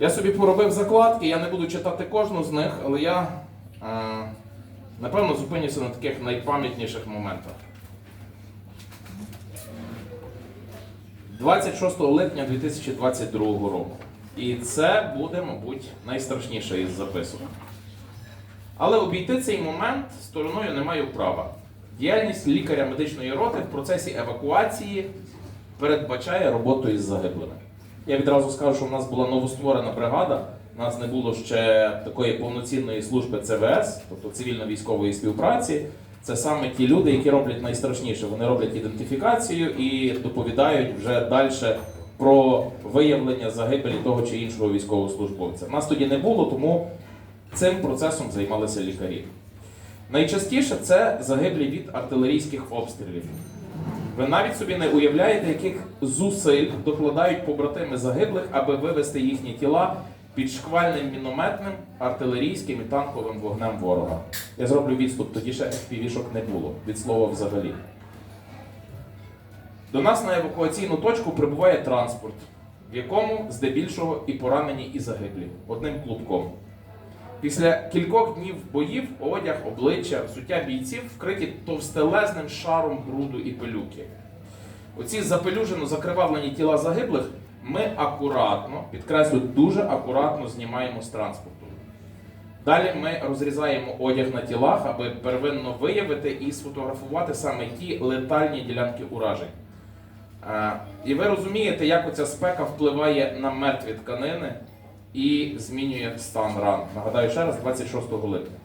Я собі поробив закладки, я не буду читати кожну з них, але я е, напевно зупинюся на таких найпам'ятніших моментах. 26 липня 2022 року. І це буде, мабуть, найстрашніше із записок. Але обійти цей момент стороною не маю права. Діяльність лікаря медичної роти в процесі евакуації передбачає роботу із загиблими. Я відразу скажу, що в нас була новостворена бригада. У нас не було ще такої повноцінної служби ЦВС, тобто цивільно-військової співпраці. Це саме ті люди, які роблять найстрашніше. Вони роблять ідентифікацію і доповідають вже далі про виявлення загибелі того чи іншого військовослужбовця. Нас тоді не було, тому цим процесом займалися лікарі. Найчастіше це загиблі від артилерійських обстрілів. Ви навіть собі не уявляєте, яких зусиль докладають побратими загиблих, аби вивести їхні тіла під шквальним мінометним, артилерійським і танковим вогнем ворога. Я зроблю відступ, тоді ще FPV-шок не було, від слова взагалі. До нас на евакуаційну точку прибуває транспорт, в якому здебільшого і поранені, і загиблі одним клубком. Після кількох днів боїв одяг, обличчя, взуття бійців вкриті товстелезним шаром бруду і пилюки. Оці запелюжено закривавлені тіла загиблих ми акуратно, підкреслю, дуже акуратно знімаємо з транспорту. Далі ми розрізаємо одяг на тілах, аби первинно виявити і сфотографувати саме ті летальні ділянки уражень. Е, І ви розумієте, як оця спека впливає на мертві тканини і змінює стан ран. Нагадаю ще раз, 26 липня.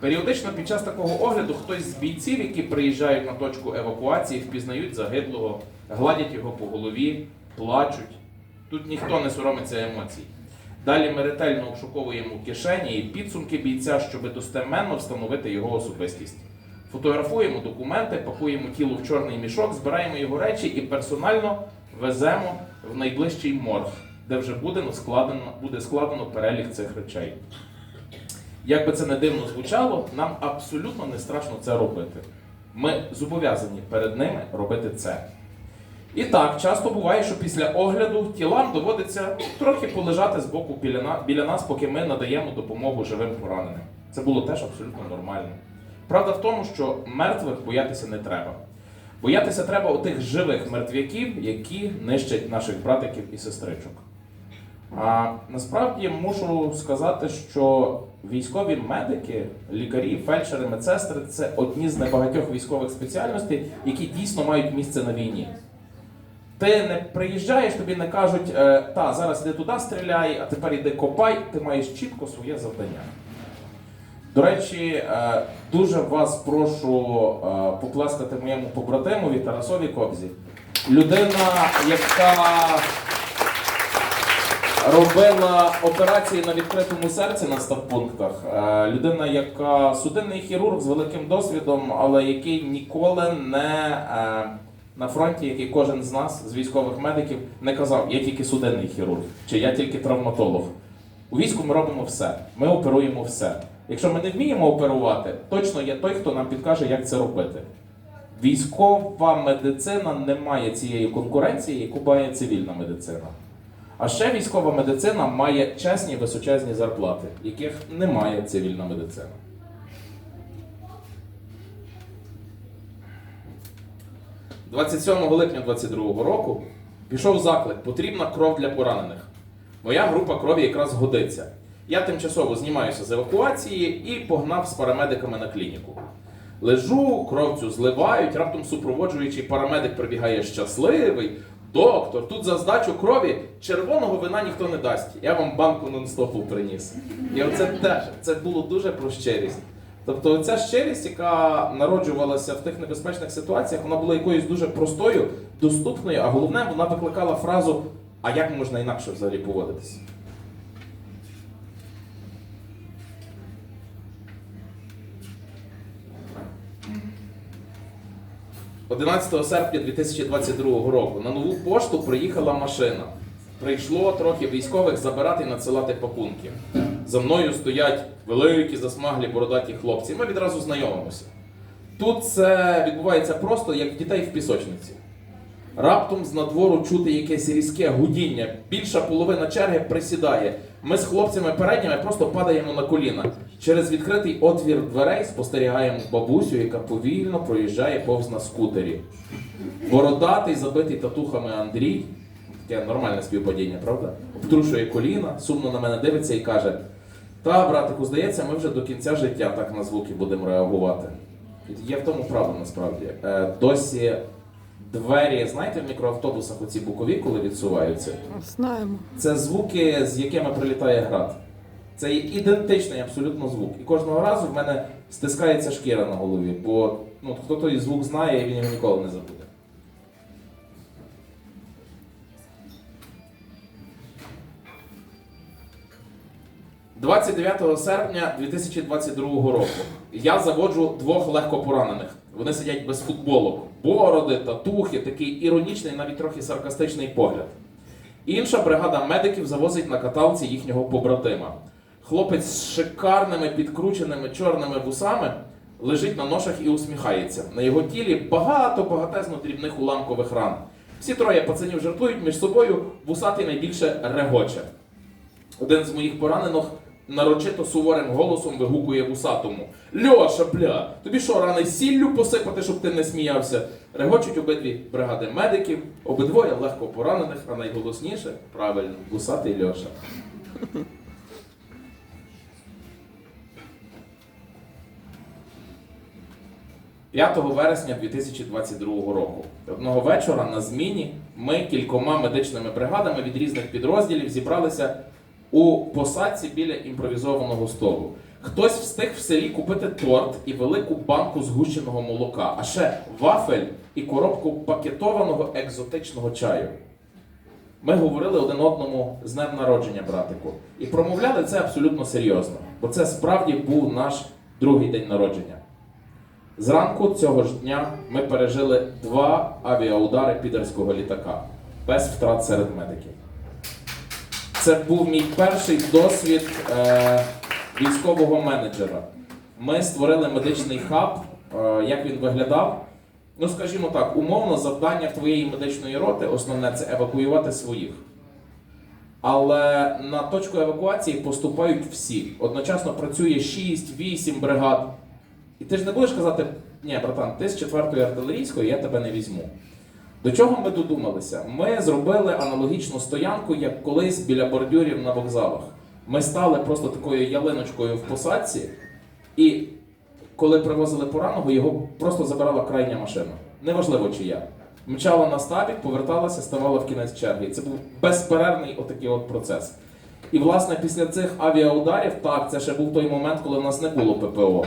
Періодично під час такого огляду хтось з бійців, які приїжджають на точку евакуації, впізнають загиблого, гладять його по голові, плачуть. Тут ніхто не соромиться емоцій. Далі ми ретельно обшуковуємо кишені і підсумки бійця, щоб достеменно встановити його особистість. Фотографуємо документи, пакуємо тіло в чорний мішок, збираємо його речі і персонально веземо в найближчий морг, де вже буде складено, буде складено перелік цих речей. Як би це не дивно звучало, нам абсолютно не страшно це робити. Ми зобов'язані перед ними робити це. І так, часто буває, що після огляду тілам доводиться трохи полежати з боку біля на- біля нас, поки ми надаємо допомогу живим пораненим. Це було теж абсолютно нормально. Правда в тому, що мертвих боятися не треба. Боятися треба отих живих мертвяків, які нищать наших братиків і сестричок. А насправді мушу сказати, що військові медики, лікарі, фельдшери, медсестри це одні з небагатьох військових спеціальностей, які дійсно мають місце на війні. Ти не приїжджаєш, тобі не кажуть, е, та зараз іди туди стріляй, а тепер іди копай, ти маєш чітко своє завдання. До речі, е, дуже вас прошу е, поплескати моєму побратимові Тарасові Кобзі. Людина, яка робила операції на відкритому серці на ставпунктах. Е, Людина, яка судинний хірург з великим досвідом, але який ніколи не е, на фронті, як і кожен з нас, з військових медиків, не казав, я тільки судинний хірург, чи я тільки травматолог. У війську ми робимо все, ми оперуємо все. Якщо ми не вміємо оперувати, точно є той, хто нам підкаже, як це робити. Військова медицина не має цієї конкуренції, яку має цивільна медицина. А ще військова медицина має чесні височезні зарплати, яких не має цивільна медицина. – 27 липня 22 року пішов заклик: потрібна кров для поранених. Моя група крові якраз годиться. Я тимчасово знімаюся з евакуації і погнав з парамедиками на клініку. Лежу, кров цю зливають, раптом супроводжуючий парамедик прибігає щасливий. Доктор, тут за здачу крові червоного вина ніхто не дасть. Я вам банку нон-стопу приніс. І оце теж це було дуже про щирість. Тобто ця щирість, яка народжувалася в тих небезпечних ситуаціях, вона була якоюсь дуже простою, доступною, а головне, вона викликала фразу: а як можна інакше взагалі поводитися? – 11 серпня 2022 року на нову пошту приїхала машина. Прийшло трохи військових забирати і надсилати пакунки. За мною стоять великі засмаглі бородаті хлопці. Ми відразу знайомимося. Тут це відбувається просто як дітей в пісочниці. Раптом з надвору чути якесь різке гудіння. Більша половина черги присідає. Ми з хлопцями передніми просто падаємо на коліна. Через відкритий отвір дверей спостерігаємо бабусю, яка повільно проїжджає повз на скутері. Бородатий, забитий татухами Андрій, таке нормальне співпадіння, правда? Обтрушує коліна, сумно на мене дивиться і каже: Та, братику, здається, ми вже до кінця життя так на звуки будемо реагувати. Є в тому правда насправді. Е, досі двері, знаєте, в мікроавтобусах оці бокові, коли відсуваються, Знаємо. це звуки, з якими прилітає град. Це є ідентичний абсолютно звук. І кожного разу в мене стискається шкіра на голові, бо ну, хто той звук знає, він його ніколи не забуде. «29 серпня 2022 року я заводжу двох легкопоранених. Вони сидять без футболок, бороди, татухи, такий іронічний, навіть трохи саркастичний погляд. Інша бригада медиків завозить на каталці їхнього побратима. Хлопець з шикарними підкрученими чорними вусами лежить на ношах і усміхається. На його тілі багато багатезно дрібних уламкових ран. Всі троє пацанів жартують між собою, вусатий найбільше регоче. Один з моїх поранених нарочито суворим голосом вигукує вусатому: Льоша, бля, тобі що, рани сіллю посипати, щоб ти не сміявся? Регочуть обидві бригади медиків, обидвоє легко поранених, а найголосніше правильно, вусатий Льоша. «5 вересня 2022 року. Одного вечора на зміні ми кількома медичними бригадами від різних підрозділів зібралися у посадці біля імпровізованого столу. Хтось встиг в селі купити торт і велику банку згущеного молока, а ще вафель і коробку пакетованого екзотичного чаю. Ми говорили один одному з днем народження, братику, і промовляли це абсолютно серйозно, бо це справді був наш другий день народження. Зранку цього ж дня ми пережили два авіаудари підерського літака без втрат серед медиків. Це був мій перший досвід е, військового менеджера. Ми створили медичний хаб. Е, як він виглядав? Ну, скажімо так, умовно, завдання твоєї медичної роти основне це евакуювати своїх. Але на точку евакуації поступають всі. Одночасно працює 6-8 бригад. І ти ж не будеш казати, ні, братан, ти з 4-ї артилерійської, я тебе не візьму. До чого ми додумалися? Ми зробили аналогічну стоянку, як колись біля бордюрів на вокзалах. Ми стали просто такою ялиночкою в посадці, і коли привозили пораненого, його просто забирала крайня машина. Неважливо чия. Мчала на стабік, поверталася, ставала в кінець черги. І Це був безперервний отакий от процес. І власне після цих авіаударів, так, це ще був той момент, коли в нас не було ППО.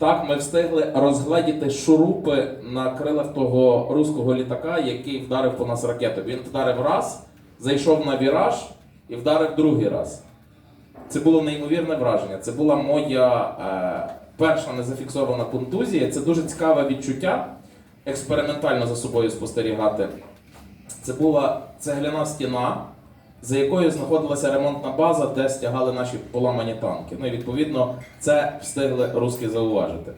Так, ми встигли розгледіти шурупи на крилах того руського літака, який вдарив по нас ракету. Він вдарив раз, зайшов на віраж і вдарив другий раз. Це було неймовірне враження. Це була моя е, перша незафіксована контузія. Це дуже цікаве відчуття експериментально за собою спостерігати. Це була цегляна стіна, за якою знаходилася ремонтна база, де стягали наші поламані танки. Ну і відповідно це встигли руски зауважити.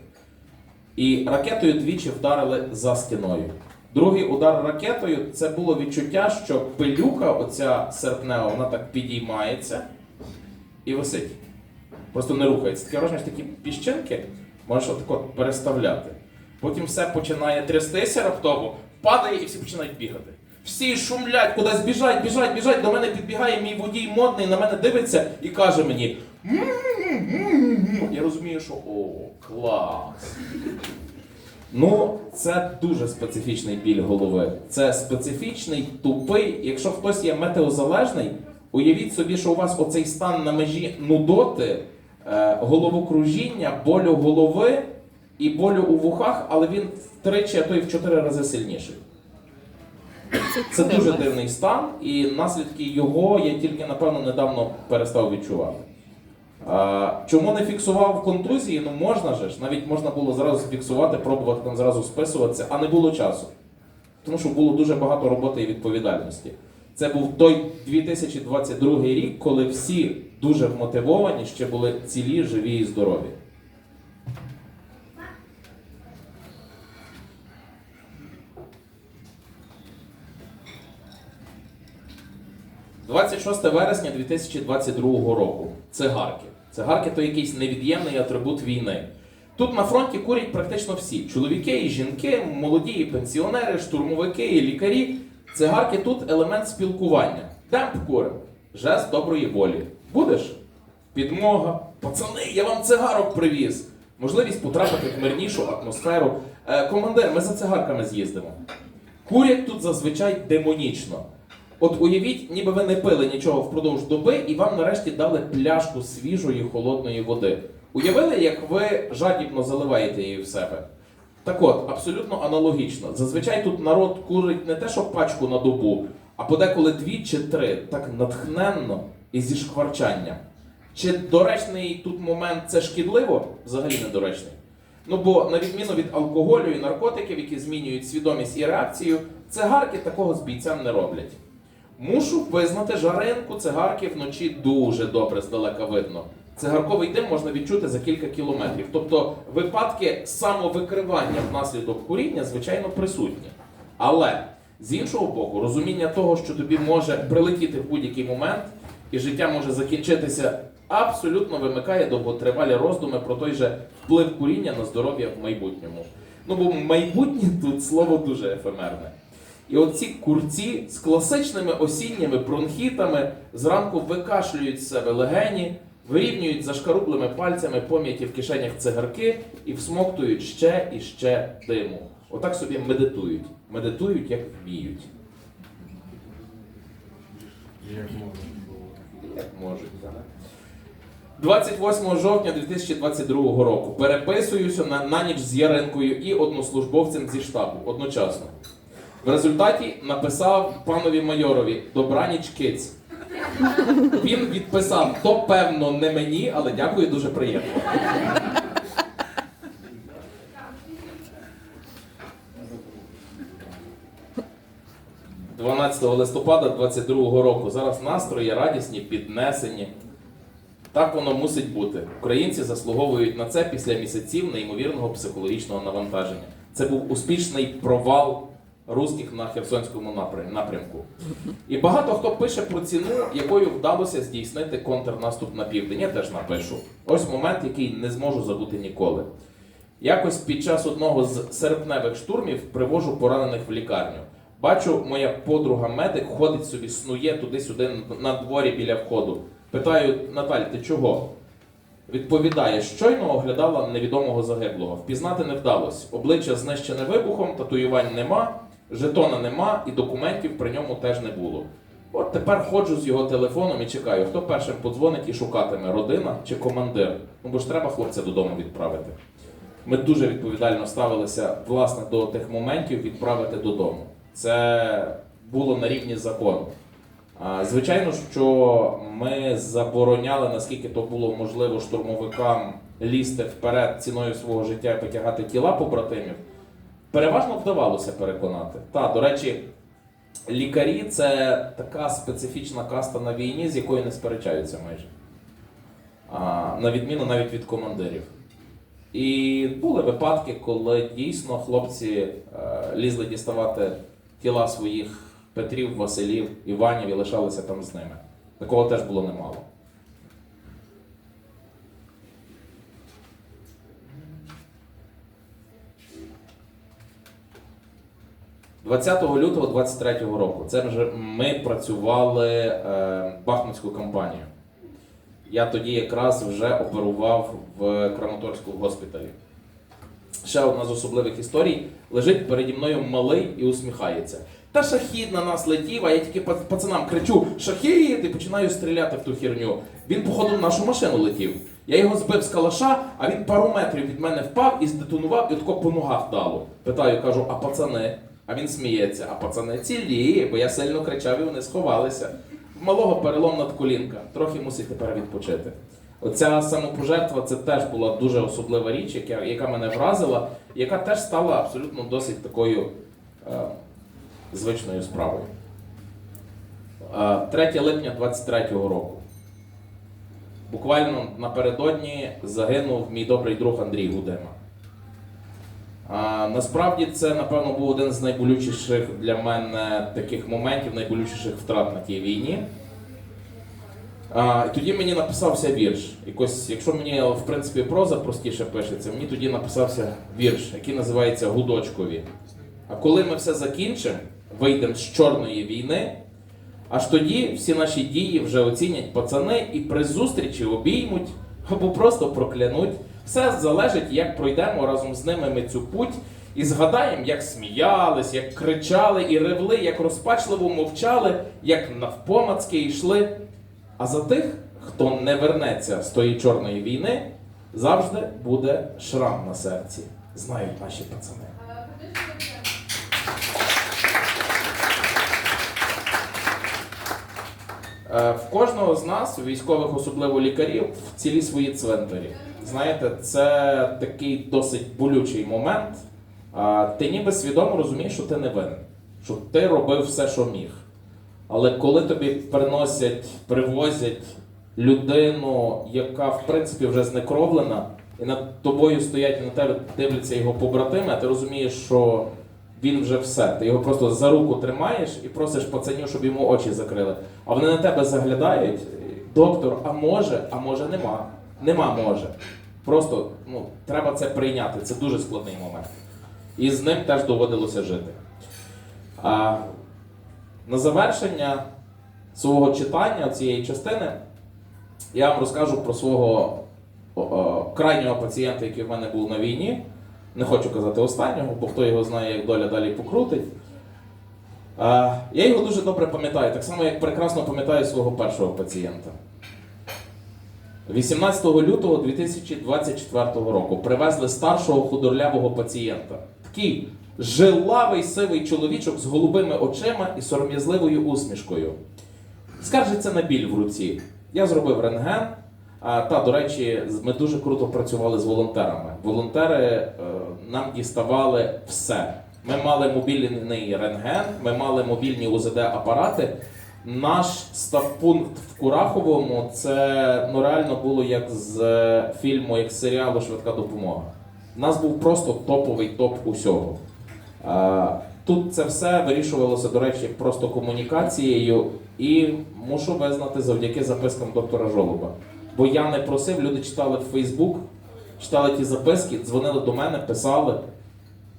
І ракетою двічі вдарили за стіною. Другий удар ракетою це було відчуття, що пилюка, оця серпнева, вона так підіймається і висить. Просто не рухається. Таке враження, що такі піщинки можеш отако переставляти. Потім все починає трястися раптово, падає і всі починають бігати. Всі шумлять, кудись біжать, біжать, біжать. До мене підбігає мій водій модний, на мене дивиться і каже мені. Я розумію, що о, клас. Ну, це дуже специфічний біль голови. Це специфічний, тупий. Якщо хтось є метеозалежний, уявіть собі, що у вас оцей стан на межі нудоти, е, головокружіння, болю голови і болю у вухах, але він втричі, а то й в чотири рази сильніший. Це дуже дивний стан, і наслідки його я тільки, напевно, недавно перестав відчувати. А, чому не фіксував контузії? Ну можна же ж, навіть можна було зразу фіксувати, пробувати там зразу списуватися, а не було часу. Тому що було дуже багато роботи і відповідальності. Це був той 2022 рік, коли всі дуже вмотивовані, ще були цілі, живі і здорові. 26 вересня 2022 року. Цигарки. Цигарки то якийсь невід'ємний атрибут війни. Тут на фронті курять практично всі: чоловіки і жінки, молоді і пенсіонери, штурмовики і лікарі. Цигарки тут елемент спілкування. Темп курим. Жест доброї волі. Будеш? Підмога. Пацани, я вам цигарок привіз. Можливість потрапити в мирнішу атмосферу. Е, командир, ми за цигарками з'їздимо. Курять тут зазвичай демонічно. От уявіть, ніби ви не пили нічого впродовж доби, і вам нарешті дали пляшку свіжої холодної води. Уявили, як ви жадібно заливаєте її в себе? Так от, абсолютно аналогічно. Зазвичай тут народ курить не те, що пачку на добу, а подеколи дві чи три, так натхненно і зі шкварчанням. Чи доречний тут момент це шкідливо? Взагалі недоречний. Ну бо на відміну від алкоголю і наркотиків, які змінюють свідомість і реакцію, цигарки такого з бійцям не роблять. Мушу визнати, жаринку цигарки вночі дуже добре здалека видно. Цигарковий дим можна відчути за кілька кілометрів. Тобто випадки самовикривання внаслідок куріння, звичайно, присутні. Але з іншого боку, розуміння того, що тобі може прилетіти в будь-який момент, і життя може закінчитися, абсолютно вимикає довготривалі роздуми про той же вплив куріння на здоров'я в майбутньому. Ну бо майбутнє тут слово дуже ефемерне. І оці курці з класичними осінніми бронхітами зранку викашлюють з себе легені, вирівнюють зашкарублими пальцями пом'яті в кишенях цигарки і всмоктують ще і ще диму. Отак собі медитують. Медитують, як вміють. Як можна Як можуть, так. 28 жовтня 2022 року переписуюся на, на ніч з Яренкою і однослужбовцем зі штабу одночасно. В результаті написав панові майорові Добраніч киць. Він відписав то певно не мені, але дякую дуже приємно. – 12 листопада 22 року. Зараз настрої радісні, піднесені. Так воно мусить бути. Українці заслуговують на це після місяців неймовірного психологічного навантаження. Це був успішний провал русських на Херсонському напрямку. І багато хто пише про ціну, якою вдалося здійснити контрнаступ на південь. Я теж напишу. Ось момент, який не зможу забути ніколи. Якось під час одного з серпневих штурмів привожу поранених в лікарню. Бачу, моя подруга медик ходить собі, снує туди-сюди на дворі біля входу. Питаю, Наталь, ти чого? Відповідає, щойно оглядала невідомого загиблого. Впізнати не вдалось. Обличчя знищене вибухом, татуювань нема, жетона нема і документів при ньому теж не було. От тепер ходжу з його телефоном і чекаю, хто першим подзвонить і шукатиме родина чи командир. Ну бо ж треба хлопця додому відправити. Ми дуже відповідально ставилися власне до тих моментів відправити додому. Це було на рівні закону. Звичайно, що ми забороняли, наскільки то було можливо, штурмовикам лізти вперед ціною свого життя і потягати тіла побратимів. Переважно вдавалося переконати. Та, до речі, лікарі це така специфічна каста на війні, з якою не сперечаються майже. А, на відміну навіть від командирів. І були випадки, коли дійсно хлопці е, лізли діставати тіла своїх Петрів, Василів, Іванів і лишалися там з ними. Такого теж було немало. – 20 лютого 23 року. Це вже ми працювали е, Бахмутську кампанію. Я тоді якраз вже оперував в Краматорську госпіталі. Ще одна з особливих історій. Лежить переді мною малий і усміхається. Та шахід на нас летів, а я тільки пацанам кричу: шахід! і починаю стріляти в ту херню. Він, походу, в нашу машину летів. Я його збив з калаша, а він пару метрів від мене впав і здетонував, і тако по ногах дало. Питаю, кажу, а пацани? А він сміється, а пацани цілі, бо я сильно кричав і вони сховалися. Малого перелом надколінка. Трохи мусить тепер відпочити. Оця самопожертва це теж була дуже особлива річ, яка, яка мене вразила, яка теж стала абсолютно досить такою е, звичною справою. Е, 3 липня 23-го року. Буквально напередодні загинув мій добрий друг Андрій Гудема. Насправді це, напевно, був один з найболючіших для мене таких моментів, найболючіших втрат на тій війні. А, і тоді мені написався вірш. Якось, якщо мені в принципі проза простіше пишеться, мені тоді написався вірш, який називається Гудочкові. А коли ми все закінчимо, вийдемо з чорної війни, аж тоді всі наші дії вже оцінять пацани і при зустрічі обіймуть або просто проклянуть. Все залежить, як пройдемо разом з ними ми цю путь. І згадаємо, як сміялись, як кричали і ревли, як розпачливо мовчали, як навпомацки йшли. А за тих, хто не вернеться з тої чорної війни, завжди буде шрам на серці. Знають наші пацани. В кожного з нас, військових, особливо лікарів, в цілі свої цвинтарі. Знаєте, це такий досить болючий момент. Ти ніби свідомо розумієш, що ти не винен, що ти робив все, що міг. Але коли тобі приносять, привозять людину, яка в принципі вже знекровлена, і над тобою стоять і на тебе дивляться його побратими, а ти розумієш, що він вже все. Ти його просто за руку тримаєш і просиш пацанів, щоб йому очі закрили. А вони на тебе заглядають. Доктор, а може, а може нема. Нема може. Просто ну, треба це прийняти. Це дуже складний момент. І з ним теж доводилося жити. А, на завершення свого читання цієї частини я вам розкажу про свого о, о, крайнього пацієнта, який в мене був на війні. Не хочу казати останнього, бо хто його знає, як доля далі покрутить. Я його дуже добре пам'ятаю, так само, як прекрасно пам'ятаю свого першого пацієнта. 18 лютого 2024 року привезли старшого худорлявого пацієнта. Такий жилавий сивий чоловічок з голубими очима і сором'язливою усмішкою. Скаржиться на біль в руці. Я зробив рентген. А, та, до речі, ми дуже круто працювали з волонтерами. Волонтери е, нам діставали все. Ми мали мобільний рентген, ми мали мобільні УЗД-апарати. Наш стабпункт в Кураховому це ну, реально було як з е, фільму, як з серіалу Швидка допомога. У нас був просто топовий топ усього. Е, Тут це все вирішувалося, до речі, просто комунікацією, і мушу визнати завдяки запискам доктора Жолоба. Бо я не просив, люди читали в Фейсбук, читали ті записки, дзвонили до мене, писали.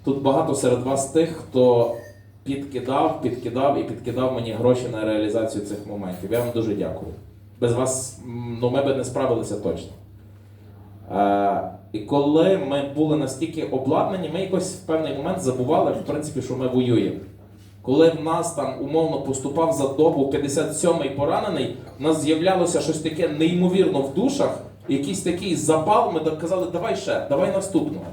Тут багато серед вас тих, хто підкидав, підкидав і підкидав мені гроші на реалізацію цих моментів. Я вам дуже дякую. Без вас ну, ми би не справилися точно. Е, і коли ми були настільки обладнані, ми якось в певний момент забували, в принципі, що ми воюємо. Коли в нас там умовно поступав за добу 57-й поранений, в нас з'являлося щось таке неймовірно в душах, якийсь такий запал, ми казали, давай ще, давай наступного.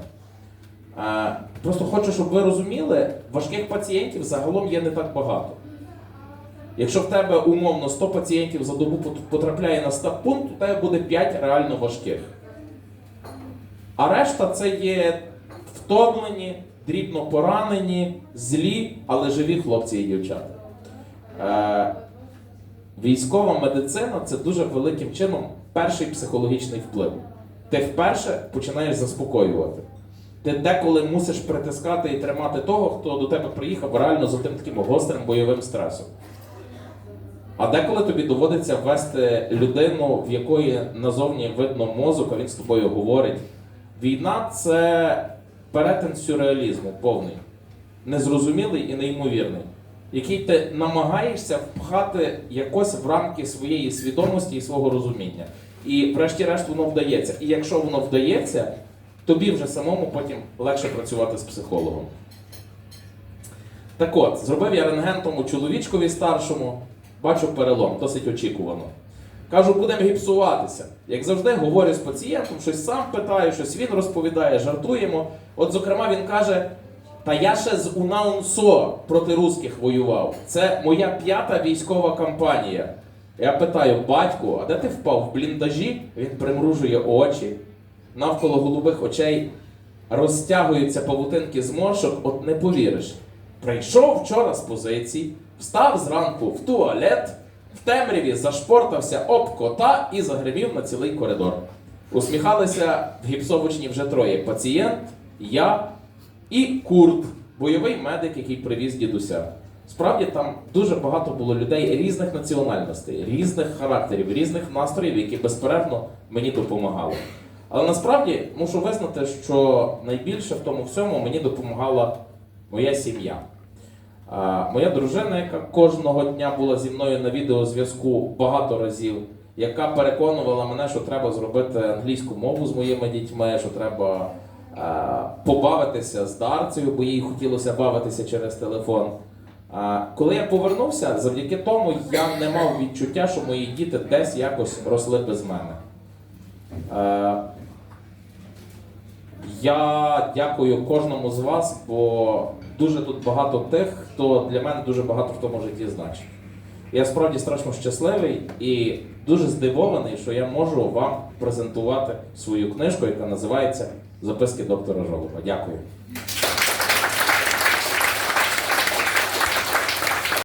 Е, Просто хочу, щоб ви розуміли, важких пацієнтів загалом є не так багато. Якщо в тебе умовно 100 пацієнтів за добу потрапляє на стаб-пункт, у тебе буде 5 реально важких. А решта це є втомлені, дрібно поранені, злі, але живі хлопці і дівчата. Е, військова медицина це дуже великим чином перший психологічний вплив. Ти вперше починаєш заспокоювати. Ти деколи мусиш притискати і тримати того, хто до тебе приїхав реально з тим таким гострим бойовим стресом. А деколи тобі доводиться ввести людину, в якої назовні видно мозок, а він з тобою говорить. Війна це перетин сюрреалізму повний, незрозумілий і неймовірний, який ти намагаєшся впхати якось в рамки своєї свідомості і свого розуміння. І врешті-решт воно вдається. І якщо воно вдається, тобі вже самому потім легше працювати з психологом. Так от, зробив я рентген тому чоловічкові старшому, бачу перелом, досить очікувано. Кажу, будемо гіпсуватися. Як завжди, говорю з пацієнтом, щось сам питаю, щось він розповідає, жартуємо. От, зокрема, він каже: Та я ще з УНАУНСО проти русських воював. Це моя п'ята військова кампанія. Я питаю, батьку, а де ти впав в бліндажі? Він примружує очі. Навколо голубих очей розтягуються павутинки зморшок, от не повіриш. Прийшов вчора з позицій, встав зранку в туалет, в темряві зашпортався об кота і загримів на цілий коридор. Усміхалися в гіпсовочні вже троє: пацієнт, я і Курт, бойовий медик, який привіз дідуся. Справді там дуже багато було людей різних національностей, різних характерів, різних настроїв, які безперервно мені допомагали. Але насправді мушу визнати, що найбільше в тому всьому мені допомагала моя сім'я. Моя дружина, яка кожного дня була зі мною на відеозв'язку багато разів, яка переконувала мене, що треба зробити англійську мову з моїми дітьми, що треба побавитися з Дарцею, бо їй хотілося бавитися через телефон. Коли я повернувся, завдяки тому я не мав відчуття, що мої діти десь якось росли без мене. Я дякую кожному з вас, бо дуже тут багато тих, хто для мене дуже багато в тому житті значить. Я справді страшно щасливий і дуже здивований, що я можу вам презентувати свою книжку, яка називається Записки доктора Жолоба. Дякую.